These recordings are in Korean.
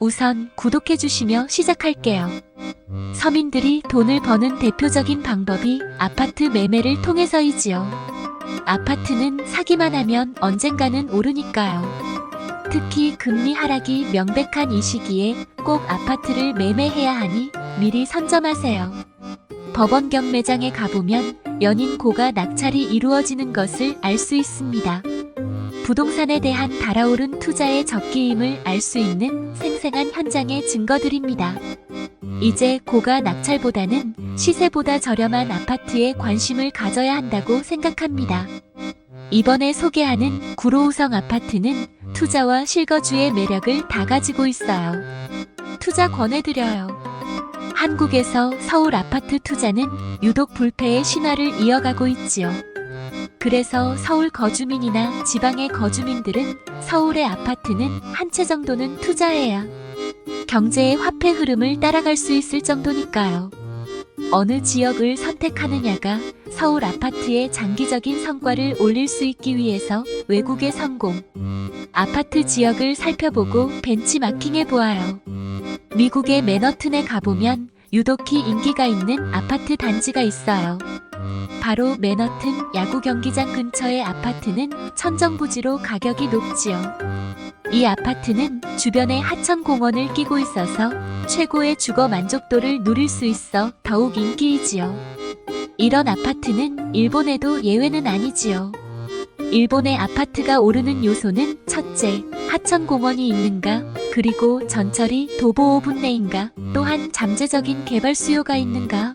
우선 구독해주시며 시작할게요. 서민들이 돈을 버는 대표적인 방법이 아파트 매매를 통해서이지요. 아파트는 사기만 하면 언젠가는 오르니까요. 특히 금리 하락이 명백한 이 시기에 꼭 아파트를 매매해야 하니 미리 선점하세요. 법원 경 매장에 가보면 연인 고가 낙찰이 이루어지는 것을 알 수 있습니다. 부동산에 대한 달아오른 투자의 적기임을 알 수 있는 생생한 현장의 증거들입니다. 이제 고가 낙찰보다는 시세보다 저렴한 아파트에 관심을 가져야 한다고 생각합니다. 이번에 소개하는 구로우성 아파트는 투자와 실거주의 매력을 다 가지고 있어요. 투자 권해드려요. 한국에서 서울 아파트 투자는 유독 불패의 신화를 이어가고 있지요. 그래서 서울 거주민이나 지방의 거주민들은 서울의 아파트는 한 채 정도는 투자해야 경제의 화폐 흐름을 따라갈 수 있을 정도니까요. 어느 지역을 선택하느냐가 서울 아파트의 장기적인 성과를 올릴 수 있기 위해서 외국의 성공, 아파트 지역을 살펴보고 벤치마킹해 보아요. 미국의 맨허튼에 가보면 유독히 인기가 있는 아파트 단지가 있어요. 바로 맨허튼 야구 경기장 근처의 아파트는 천정부지로 가격이 높지요. 이 아파트는 주변에 하천 공원을 끼고 있어서 최고의 주거 만족도를 누릴 수 있어 더욱 인기이지요. 이런 아파트는 일본에도 예외는 아니지요. 일본의 아파트가 오르는 요소는 첫째, 하천 공원이 있는가, 그리고 전철이 도보 5분 내인가, 또한 잠재적인 개발 수요가 있는가,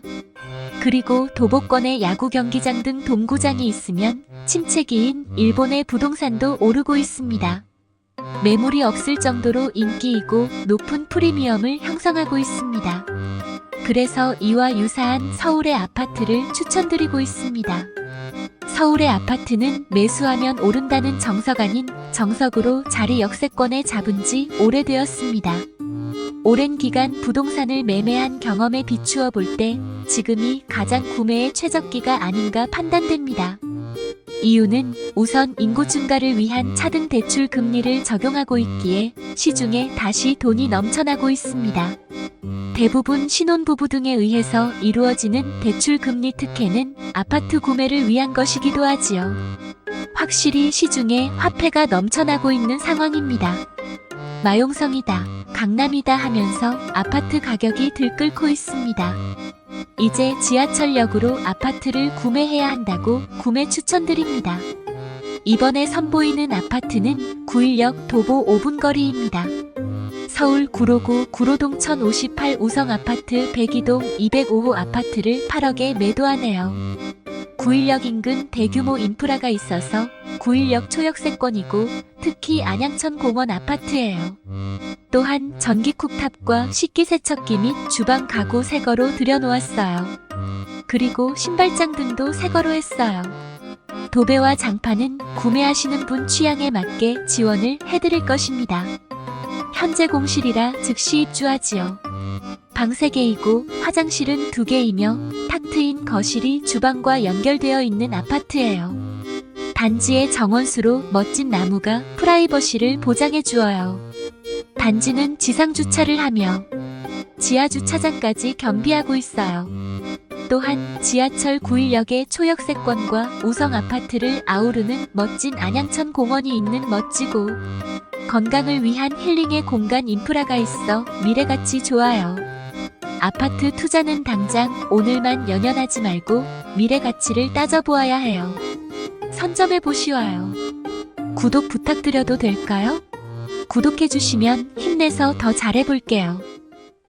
그리고 도보권에 야구 경기장 등 동구장이 있으면 침체기인 일본의 부동산도 오르고 있습니다. 매물이 없을 정도로 인기이고 높은 프리미엄을 형성하고 있습니다. 그래서 이와 유사한 서울의 아파트를 추천드리고 있습니다. 서울의 아파트는 매수하면 오른다는 정석 아닌 정석으로 자리 역세권에 잡은 지 오래되었습니다. 오랜 기간 부동산을 매매한 경험에 비추어 볼 때 지금이 가장 구매의 최적기가 아닌가 판단됩니다. 이유는 우선 인구 증가를 위한 차등 대출 금리를 적용하고 있기에 시중에 다시 돈이 넘쳐나고 있습니다. 대부분 신혼부부 등에 의해서 이루어지는 대출 금리 특혜는 아파트 구매를 위한 것이기도 하지요. 확실히 시중에 화폐가 넘쳐나고 있는 상황입니다. 마용성이다, 강남이다 하면서 아파트 가격이 들끓고 있습니다. 이제 지하철역으로 아파트를 구매해야 한다고 구매 추천드립니다. 이번에 선보이는 아파트는 구일역 도보 5분 거리입니다. 서울 구로구 구로동 1058 우성 아파트 102동 205호 아파트를 8억에 매도하네요. 구일역 인근 대규모 인프라가 있어서 구일역 초역세권이고 특히 안양천 공원 아파트예요. 또한 전기 쿡탑과 식기세척기 및 주방 가구 새거로 들여놓았어요. 그리고 신발장 등도 새거로 했어요. 도배와 장판은 구매하시는 분 취향에 맞게 지원을 해드릴 것입니다. 현재 공실이라 즉시 입주하지요. 방 3개이고 화장실은 2개이며 탁 트인 거실이 주방과 연결되어 있는 아파트예요. 단지의 정원수로 멋진 나무가 프라이버시를 보장해 주어요. 단지는 지상 주차를 하며 지하 주차장까지 겸비하고 있어요. 또한 지하철 9일역의 초역세권과 우성 아파트를 아우르는 멋진 안양천 공원이 있는 멋지고 건강을 위한 힐링의 공간 인프라가 있어 미래같이 좋아요. 아파트 투자는 당장 오늘만 연연하지 말고 미래 가치를 따져보아야 해요. 선점해 보시와요. 구독 부탁드려도 될까요? 구독해주시면 힘내서 더 잘해볼게요.